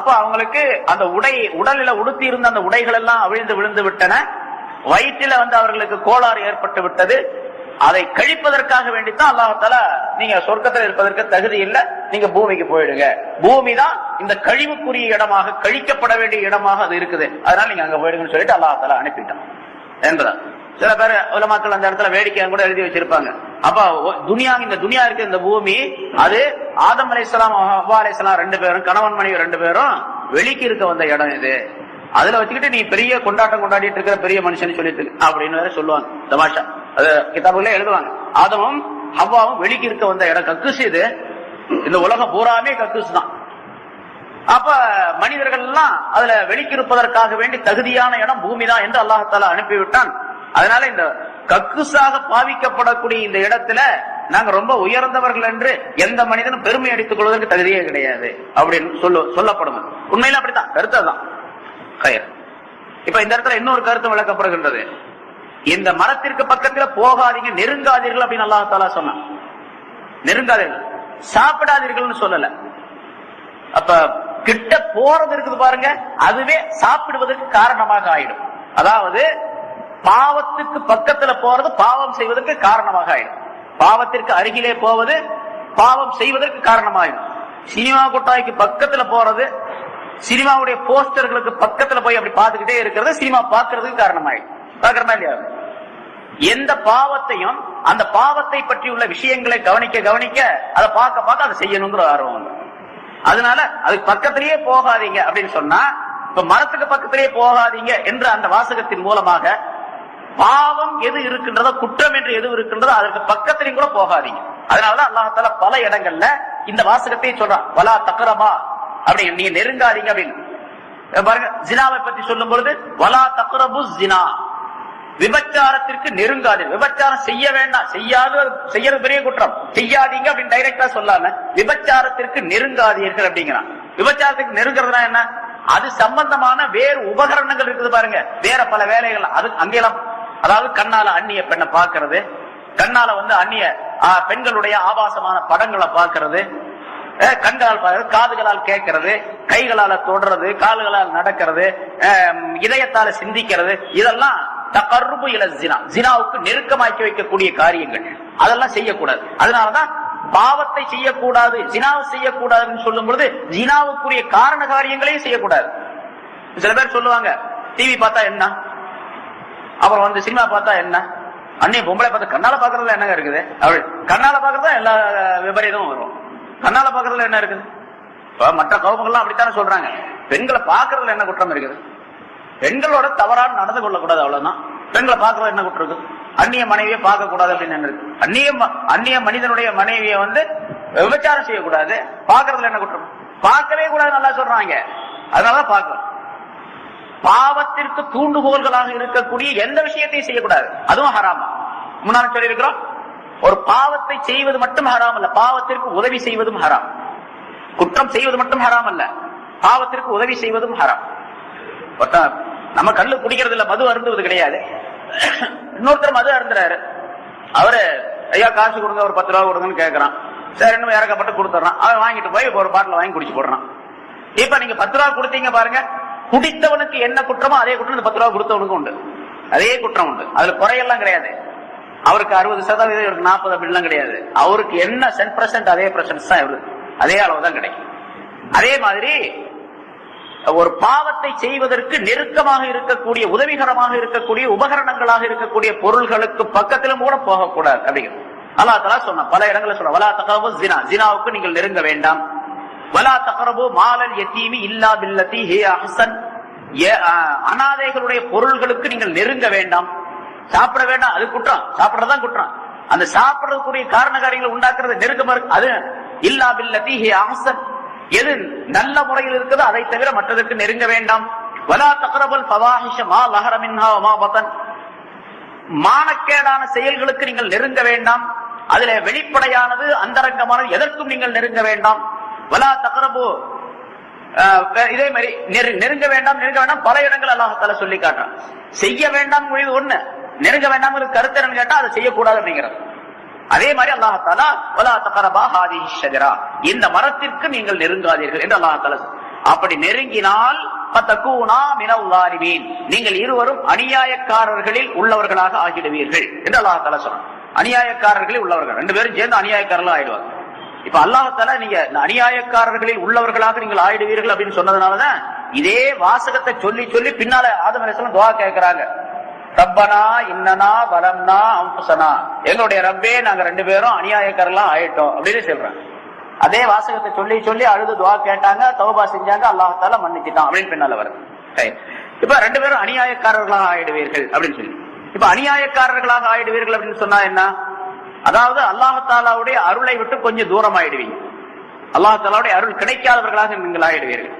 அப்ப அவங்களுக்கு அந்த உடை உடலில உடுத்தி இருந்த அந்த உடைகள் எல்லாம் அவிழ்ந்து விழுந்து விட்டன. வயிற்றில வந்து அவர்களுக்கு கோளாறு ஏற்பட்டு விட்டது. அதை கழிப்பதற்காக வேண்டித்தான் அல்லாஹால நீங்க சொர்க்கத்தில் இருப்பதற்கு தகுதி இல்லை நீங்க பூமிக்கு போயிடுங்க. பூமி தான் இந்த கழிவுக்குரிய இடமாக கழிக்கப்பட வேண்டிய இடமாக அது இருக்குது. அதனால நீங்க அங்க போயிடுங்கன்னு சொல்லிட்டு அல்லாஹால அனுப்பிட்டான். என்பதான் சில பேர் உலமாக்கள் அந்த இடத்துல வேடிக்கை கூட எழுதி வச்சிருப்பாங்க. அப்ப துனியா இந்த துனியா இருக்கு இந்த பூமி அது ஆதம் அலைசலாம் அவ்வா ரெண்டு பேரும் கணவன் மனைவி ரெண்டு பேரும் வெளிக்கு இருக்க வந்த இடம் இது. அதுல வச்சுக்கிட்டு நீ பெரிய கொண்டாட்டம் கொண்டாடிட்டு இருக்கிற பெரிய மனுஷன் சொல்லிட்டு இருக்கு அப்படின்னு வேற சொல்லுவாங்க. தமாஷா. அது கிதாபுகளே எழுதுவாங்க. ஆதமும் ஹவ்வாவும் வெளிக்கு இருக்க வந்த இடம் கக்குசு இது. இந்த உலகம் பூராமே கக்குசு தான். அப்ப மனிதர்கள் எல்லாம் அதுல வெளிக்கிருப்பதற்காக வேண்டி தகுதியான இடம் பூமி தான் என்று அல்லாஹால அனுப்பிவிட்டான். அதனால இந்த கக்குசாக பாவிக்கப்படக்கூடிய இந்த இடத்துல நாங்க ரொம்ப உயர்ந்தவர்கள் என்று எந்த மனிதனும் பெருமை அடித்துக் கொள்வதற்கு தகுதியே கிடையாது அப்படின்னு சொல்லு சொல்லப்படும். உண்மையில அப்படித்தான் கருத்து தான் கயர் இப்ப இந்த இடத்துல இன்னொரு கருத்து விளக்கப்படுகின்றது. இந்த மரத்திற்கு பக்கத்துல போகாதீங்க நெருங்காதீர்கள் அப்படின்னு அல்லாஹாலா சொன்னான். நெருங்காதீர்கள். சாப்பிடாதீர்கள்னு சொல்லல. அப்ப கிட்ட போறது இருக்குது பாருங்க அதுவே சாப்பிடுவதற்கு காரணமாக ஆயிடும். அதாவது பாவத்துக்கு பக்கத்துல போறது பாவம் செய்வதற்கு காரணமாக ஆயிடும். பாவத்திற்கு அருகிலே போவது பாவம் செய்வதற்கு காரணமாயிடும். சினிமா கொட்டாய்க்கு பக்கத்துல போறது சினிமாவுடைய போஸ்டர்களுக்கு பக்கத்துல போய் அப்படி பார்த்துக்கிட்டே இருக்கிறது சினிமா பார்க்கறதுக்கு காரணமாயிடும். பார்க்கறமா இல்லையா? எந்த பாவத்தையும் அந்த பாவத்தை பற்றி உள்ள விஷயங்களை கவனிக்க கவனிக்க அதை பார்க்க பார்க்க அதை செய்யணுங்கிற ஆர்வம் அதனால அதுக்கு பக்கத்திலேயே போகாதீங்க அப்படின்னு சொன்னா இப்ப மரத்துக்கு பக்கத்திலேயே போகாதீங்க என்ற அந்த வாசகத்தின் மூலமாக பாவம் எது இருக்கின்றதோ குற்றம் என்று எது இருக்கின்றதோ அதற்கு பக்கத்திலையும் கூட போகாதீங்க. அதனாலதான் அல்லாஹால பல இடங்கள்ல இந்த வாசகத்தை சொல்றான். வலா தக்கரமா அப்படி நீங்க நெருங்காதீங்க அப்படின்னு. பாருங்க ஜினாவை பத்தி சொல்லும் பொழுது வலா தக்கரபு ஜினா விபச்சாரத்திற்கு நெருங்காது விபச்சாரம் செய்ய வேண்டாம். செய்யாது செய்யறது பெரிய குற்றம். செய்யாதீங்க அப்படின்னு டைரக்டா சொல்லாம விபச்சாரத்திற்கு நெருங்காதீர்கள் அப்படிங்கிறான். விபச்சாரத்துக்கு நெருங்குறதுனா என்ன? அது சம்பந்தமான வேறு உபகரணங்கள் இருக்குது பாருங்க. வேற பல வேலைகள். அது அங்கெல்லாம் அதாவது கண்ணால அந்நிய பெண்ணை பார்க்கறது கண்ணால வந்து அந்நிய பெண்களுடைய ஆபாசமான படங்களை பார்க்கறது கண்களால் பார்க்கறது காதுகளால் கேட்கறது கைகளால தொடுறது கால்களால் நடக்கிறது இதயத்தால சிந்திக்கிறது இதெல்லாம் தகர்பு இல ஜினா ஜினாவுக்கு நெருக்கமாக்கி வைக்கக்கூடிய காரியங்கள். அதெல்லாம் செய்யக்கூடாது. அதனாலதான் பாவத்தை செய்யக்கூடாது ஜினாவை செய்யக்கூடாதுன்னு சொல்லும் பொழுது ஜினாவுக்குரிய காரண காரியங்களையும் செய்யக்கூடாது. சில பேர் சொல்லுவாங்க டிவி பார்த்தா என்ன? அப்புறம் வந்து சினிமா பார்த்தா என்ன? அன்னைய பொம்பளை பார்த்து கண்ணால பாக்குறதுல என்னங்க இருக்குது? அப்படி கண்ணால பாக்குறதா எல்லா விபரீதமும் வரும். கண்ணால பாக்குறதுல என்ன இருக்குது? இப்ப மற்ற கோபங்கள்லாம் அப்படித்தானே சொல்றாங்க. பெண்களை பாக்குறதுல என்ன குற்றம் இருக்குது? பெண்களோட தவறான நடந்து கொள்ளக்கூடாது அவ்வளவுதான். பெண்களை பாக்குறது என்ன குற்றம் இருக்குது? அந்நிய மனைவியை பார்க்க கூடாது அப்படின்னு என்ன இருக்கு அந்நிய ம- அந்நிய மனிதனுடைய மனைவியை வந்து விபச்சாரம் செய்யக்கூடாது. பாக்குறதுல என்ன குற்றம்? பார்க்கவே கூடாது நல்லா சொல்றாங்க. அதனாலதான் பாக்குறோம் பாவத்திற்கு தூண்டுகோல்களாக இருக்கக்கூடிய எந்த விஷயத்தையும் செய்யக்கூடாது. அதுவும் ஹராம். முன்னாள் சொல்லியிருக்கிறோம் ஒரு பாவத்தை செய்வது மட்டும் ஹராம் அல்ல. பாவத்திற்கு உதவி செய்வதும் ஹராம். குற்றம் செய்வது மட்டும் ஹராம் அல்ல. பாவத்திற்கு உதவி செய்வதும் ஹராம். ஒருத்தன் நம்ம கல்லு குடிக்கிறது இல்ல மது அருந்துவது கிடையாது. இன்னொருத்தர் மது அருந்துறாரு. அவரு ஐயா காசு கொடுங்க ஒரு பத்து ரூபா கொடுங்கன்னு கேட்கறான் சரி இன்னும் இறக்கப்பட்டு கொடுத்துறான் அவன் வாங்கிட்டு போய் ஒரு பாட்டில் வாங்கி குடிச்சு போடுறான். இப்ப நீங்க பத்து ரூபா கொடுத்தீங்க பாருங்க. குடித்தவனுக்கு என்ன குற்றமோ அதே குற்றம் இந்த பத்து ரூபா கொடுத்தவனுக்கு உண்டு. அதே குற்றம் உண்டு. அதுல குறையெல்லாம் கிடையாது. அவருக்கு அறுபது சதவீதம் இவருக்கு நாற்பது அப்படிலாம் கிடையாது. அவருக்கு என்ன சென்ட் பர்சன்ட் அதே பர்சன்ட் தான் இவருக்கு. அதே அளவு தான் கிடைக்கும். அதே மாதிரி ஒரு பாவத்தை செய்வதற்கு நெருக்கமாக இருக்கக்கூடிய உதவிகரமாக இருக்கக்கூடிய உபகரணங்களாக இருக்கக்கூடிய பொருள்களுக்கு பக்கத்திலும் கூட போகக்கூடாது. அப்படிங்கிறது அல்லா தலா சொன்ன பல இடங்களில் சொன்ன வலா தகரபு ஜினா ஜினாவுக்கு நீங்கள் நெருங்க வேண்டாம். வலா தகரபு மாலல் எத்தீமி இல்லா பில்லத்தி ஹே அஹசன். ஏ- அனாதைகளுடைய பொருள்களுக்கு நீங்கள் நெருங்க வேண்டாம். சாப்பிட வேண்டாம் அது குற்றம். சாப்பிடறதுதான் குற்றம். அந்த சாப்பிடறதுக்குரிய காரண காரியங்களை உண்டாக்குறது நெருக்கமா இருக்கு. அது இல்லா பில்லதி ஹே எது நல்ல முறையில் இருக்குதோ அதை தவிர மற்றதற்கு நெருங்க வேண்டாம். வலா தகரபல் பவாஹிஷமா லஹரமின்ஹா லஹர மா பதன். மானக்கேடான செயல்களுக்கு நீங்கள் நெருங்க வேண்டாம். அதுல வெளிப்படையானது அந்தரங்கமானது எதற்கும் நீங்கள் நெருங்க வேண்டாம். வலா தகரபோ இதே மாதிரி நெரு- நெருங்க வேண்டாம் நெருங்க வேண்டாம் பல இடங்கள் அல்லாஹால சொல்லி காட்டுறான். செய்ய வேண்டாம் முடிவு ஒண்ணு. நெருங்க வேண்டாம் கருத்து என்னன்னு கேட்டா அதை செய்யக்கூடாது அப்படிங்கிறது. அதே மாதிரி அல்லாஹாலா வலா தகரபா ஹாதி ஷஜரா. இந்த மரத்திற்கு நீங்கள் நெருங்காதீர்கள் என்று அல்லாஹால அப்படி நெருங்கினால் நீங்கள் இருவரும் அநியாயக்காரர்களில் உள்ளவர்களாக ஆகிடுவீர்கள் என்று அல்லாஹால சொன்னான். அநியாயக்காரர்களில் உள்ளவர்கள். ரெண்டு பேரும் சேர்ந்து அநியாயக்காரர்கள் ஆயிடுவாங்க. இப்ப அல்லாஹால நீங்க இந்த அநியாயக்காரர்களில் உள்ளவர்களாக நீங்கள் ஆயிடுவீர்கள் அப்படின்னு சொன்னதுனாலதான் இதே வாசகத்தை சொல்லி சொல்லி பின்னால ஆதம் அலிஸ்லாம் துவா கேட்கிறாங்க ரப்பனா இன்னனா வலம்னா அம்புசனா எங்களுடைய ரப்பே நாங்க ரெண்டு பேரும் அநியாயக்காரெல்லாம் ஆயிட்டோம் அப்படின்னு சொல்றாங்க. அதே வாசகத்தை சொல்லி சொல்லி அழுது துவா கேட்டாங்க தௌபா செஞ்சாங்க அல்லாஹால மன்னிச்சிட்டான் அப்படின்னு பின்னால வருது. இப்ப ரெண்டு பேரும் அநியாயக்காரர்களாக ஆயிடுவீர்கள் அப்படின்னு சொல்லி. இப்ப அநியாயக்காரர்களாக ஆயிடுவீர்கள் அப்படின்னு சொன்னா என்ன? அதாவது அல்லாஹாலாவுடைய அருளை விட்டு கொஞ்சம் தூரம் ஆயிடுவீங்க அல்லாஹாலாவுடைய அருள் கிடைக்காதவர்களாக நீங்கள் ஆயிடுவீர்கள்.